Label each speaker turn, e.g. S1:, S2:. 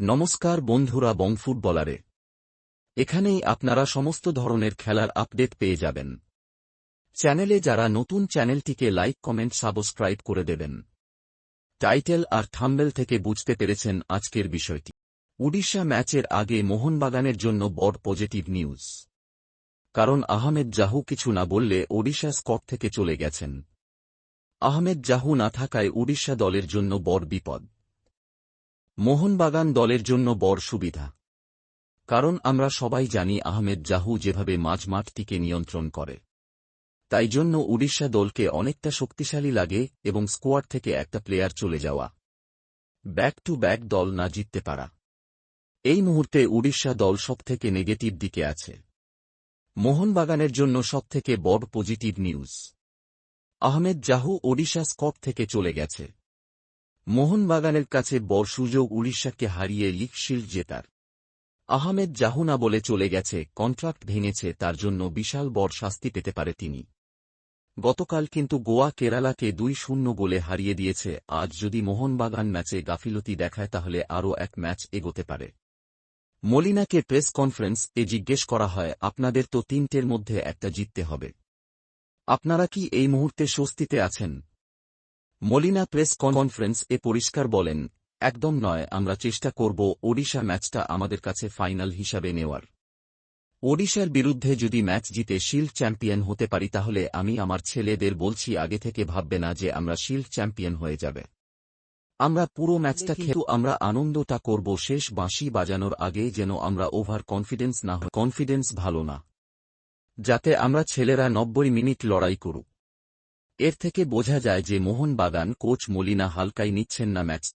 S1: নমস্কার বন্ধুরা বং ফুটবলারে। এখানেই আপনারা সমস্ত ধরনের খেলার আপডেট পেয়ে যাবেন। চ্যানেলে যারা নতুন চ্যানেলটিকে লাইক, কমেন্ট, সাবস্ক্রাইব করে দেবেন। টাইটেল আর থাম্বেল থেকে বুঝতে পেরেছেন আজকের বিষয়টি। উড়িষ্যা ম্যাচের আগে মোহনবাগানের জন্য বড় পজিটিভ নিউজ। কারণ আহমেদ জাহু কিছু না বললে ওডিশা স্কট থেকে চলে গেছেন। আহমেদ জাহু না থাকায় উড়িষ্যা দলের জন্য বড় বিপদ। মোহনবাগান দলের জন্য বড় সুবিধা। কারণ আমরা সবাই জানি আহমেদ জাহু যেভাবে মাঝমাঠটিকে নিয়ন্ত্রণ করে। তাই জন্য উড়িষ্যা দলকে অনেকটা শক্তিশালী লাগে এবং স্কোয়াড থেকে একটা প্লেয়ার চলে যাওয়া। ব্যাক টু ব্যাক দল না জিততে পারা। এই মুহূর্তে উড়িষ্যা দল সবথেকে নেগেটিভ দিকে আছে। মোহনবাগানের জন্য সবথেকে বড় positive news. Ahmed Jahouh Odisha squad থেকে চলে গেছে। মোহনবাগানের কাছে বড় সুযোগ উড়িষ্যাকে হারিয়ে লিগ শিল্ড জেতার। আহমেদ জাহুনা বলে চলে গেছে, কন্ট্রাক্ট ভেঙেছে, তার জন্য বিশাল বড় শাস্তি পেতে পারে তিনি। গতকাল কিন্তু গোয়া কেরালাকে দুই শূন্য গোলে হারিয়ে দিয়েছে, আজ যদি মোহনবাগান ম্যাচে গাফিলতি দেখায় তাহলে আরও এক ম্যাচ এগোতে পারে। মলিনাকে প্রেস কনফারেন্স এ জিজ্ঞেস করা হয়, আপনাদের তো তিনটের মধ্যে একটা জিততে হবে। আপনারা কি এই মুহূর্তে স্বস্তিতে আছেন? মলিনা প্রেস কনফারেন্স এ পরিষ্কার বলেন একদম নয় আমরা চেষ্টা করব ওডিশা ম্যাচটা আমাদের কাছে ফাইনাল হিসাবে নেওয়ার। ওডিশার বিরুদ্ধে যদি ম্যাচ জিতে শিল্ড চ্যাম্পিয়ন হতে পারি তাহলে আমি আমার ছেলেদের বলছি আগে থেকে ভাববে না যে আমরা শিল্ড চ্যাম্পিয়ন হয়ে যাবে। আমরা পুরো ম্যাচটা খেলু আমরা আনন্দটা করব শেষ বাঁশি বাজানোর আগে যেন আমরা ওভার কনফিডেন্স না হয় কনফিডেন্স ভালো না। যাতে আমরা ছেলেরা নব্বই মিনিট লড়াই করুক। এর থেকে বোঝা যায় যে মোহনবাগান কোচ মলিনা হালকাই নিচ্ছেন না ম্যাচ।